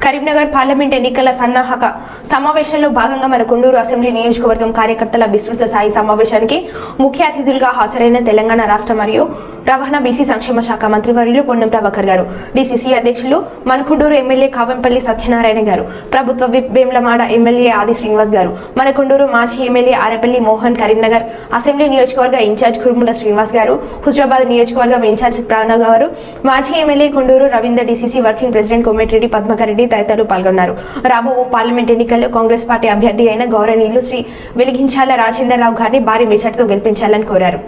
Karimnagar parliament ఎన్నికల సన్నాహక సమావేశంలో భాగంగా మన కొండూరు అసెంబ్లీ నియోజకవర్గం కార్యకర్తల విస్తృత స్థాయి సమావేశానికి ముఖ్య అతిథులుగా హాజరైన తెలంగాణ రాష్ట్ర మరియు రవాణా బీసీ సంక్షేమ శాఖ మంత్రి వర్యులు పొన్నం ప్రభాకర్ గారు డిసిసి అధ్యక్షులు మనకొండూరు ఎమ్మెల్యే కావంపల్లి సత్యనారాయణ గారు ప్రభుత్వ విప్ వేమ్లమాడ ఎమ్మెల్యే ఆది శ్రీనివాస్ గారు మనకొండూరు మాజీ ఎమ్మెల్యే ఆరేపల్లి మోహన్ కరీంనగర్ అసెంబ్లీ నియోజకవర్గ ఇన్ఛార్జ్ కురుముల శ్రీనివాస్ గారు హుజరాబాద్ నియోజకవర్గం ఇన్ఛార్జ్ ప్రాణ గారు మాజీ MLA Konduru Ravinder DCC working president Komatireddy Padmakareddy తదితరులు పాల్గొన్నారు. రాబో పార్లమెంట్ ఎన్నికల్లో కాంగ్రెస్ పార్టీ అభ్యర్థి అయిన గౌరవనీయులు శ్రీ వెలిగించాల రాజేందర్రావు గారిని భారీ మెజార్టీతో గెలిపించాలని కోరారు.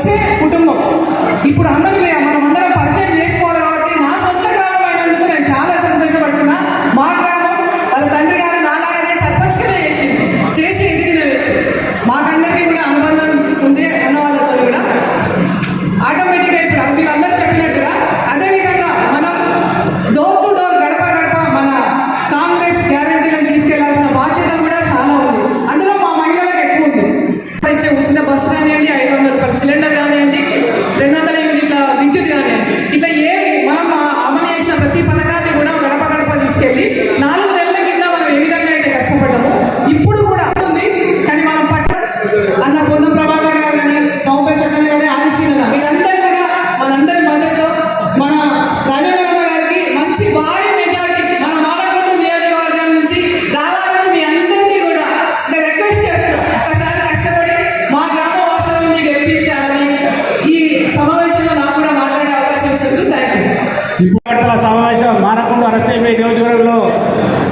వచ్చే కుటుంబం. ఇప్పుడు అందరూ మే- మనం చేసినందుకు థ్యాంక్ యూ విద్యార్థుల సమావేశం మానకొండ అరసేమి నియోజకవర్గంలో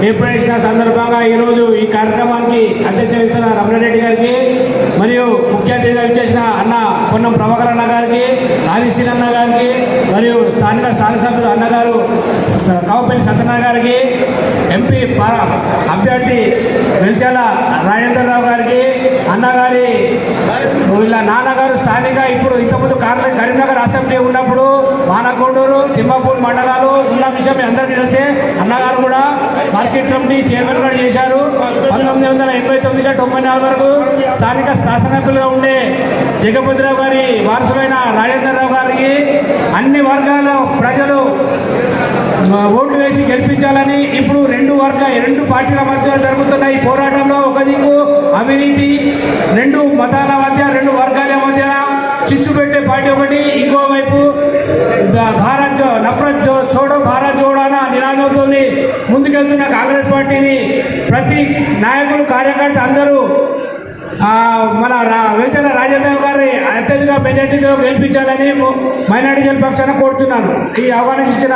ఏర్పడిన సందర్భంగా ఈరోజు ఈ కార్యక్రమానికి అధ్యక్ష వహిస్తున్న రమణారెడ్డి గారికి మరియు ముఖ్య అతిథిగా చేసిన అన్న పొన్నం ప్రభాకర్ అన్న గారికి ఆదిశీల్ అన్న గారికి మరియు స్థానిక శాసనసభ్యులు అన్నగారు కావపల్లి సత్యనారాయణ గారికి ఎంపీ అభ్యర్థి వెల్చాల రాజేంద్రరావు గారికి అన్నగారి ఇలా నాన్నగారు స్థానిక ఇప్పుడు ఇంతకుముందు కార్ల కరీంనగర్ అసెంబ్లీ ఉన్నప్పుడు మానకొండూరు తిమ్మపూర్ మండలాలు ఉన్న విషయం మీ అందరికీ తెలిసే అన్నగారు కూడా మార్కెట్ కమిటీ చైర్మన్ కూడా చేశారు. పంతొమ్మిది వందల ఎనభై తొమ్మిది తొంభై నాలుగు వరకు స్థానిక శాసనసభ్యులుగా ఉండే జగపతిరావు గారి వారసులైన రాజేంద్రరావు గారికి అన్ని వర్గాల ప్రజలు ఓట్లు వేసి గెలిపించాలని ఇప్పుడు రెండు వర్గ రెండు పార్టీల మధ్య జరుగుతున్న ఈ పోరాటంలో ఒక దిక్కు అవినీతి రెండు మతాల మధ్య రెండు వర్గాల మధ్య చిచ్చు పెట్టే పార్టీ ఒకటి ఇంకోవైపు భారత్ జో నఫరత్ జో చోడో భారత్ జోడో అన్న నినాదంతో ముందుకెళ్తున్న కాంగ్రెస్ పార్టీని ప్రతి నాయకులు కార్యకర్త అందరూ మన రా వెల్చన రాజేంద్ర గారి అత్యధిక మెజార్టీతో గెలిపించాలని మైనార్టీ జన పక్షాన కోరుతున్నాను. ఈ అవగాహన ఇచ్చిన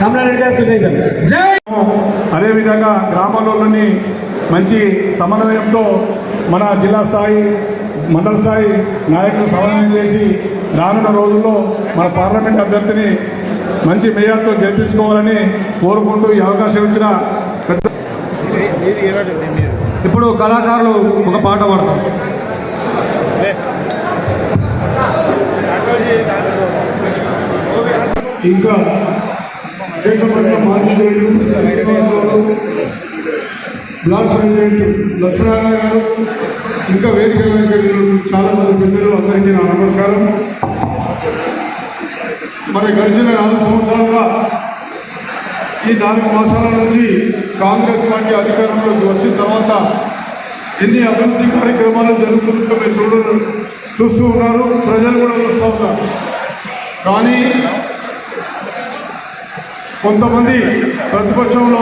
కమలారెడ్డి గారికి కృతజ్ఞతలు. జై! అదేవిధంగా గ్రామాల్లోని మంచి సమన్వయంతో మన జిల్లా స్థాయి మండల స్థాయి నాయకులు సమన్వయం చేసి రానున్న రోజుల్లో మన పార్లమెంట్ అభ్యర్థిని మంచి మేయర్తో గెలిపించుకోవాలని కోరుకుంటూ ఈ అవకాశం ఇచ్చిన పెద్ద ఇప్పుడు కళాకారులు ఒక పాట పాడతారు ఇంకా దేశపట్ల మాజీ president Srinivasarao block president Lakshminarayana గారు ఇంకా వేదిక వెంకటేశ్వరులు చాలామంది పెద్దలు అందరికీ నా నమస్కారం. మరి గడిచిన నాలుగు సంవత్సరాలుగా ఈ నాలుగు మాసాల నుంచి కాంగ్రెస్ పార్టీ అధికారంలోకి వచ్చిన తర్వాత ఎన్ని అభివృద్ధి కార్యక్రమాలు జరుగుతుందో మీరు చూడ చూస్తూ ఉన్నారు ప్రజలు కూడా చూస్తూ ఉన్నారు. కానీ కొంతమంది ప్రతిపక్షంలో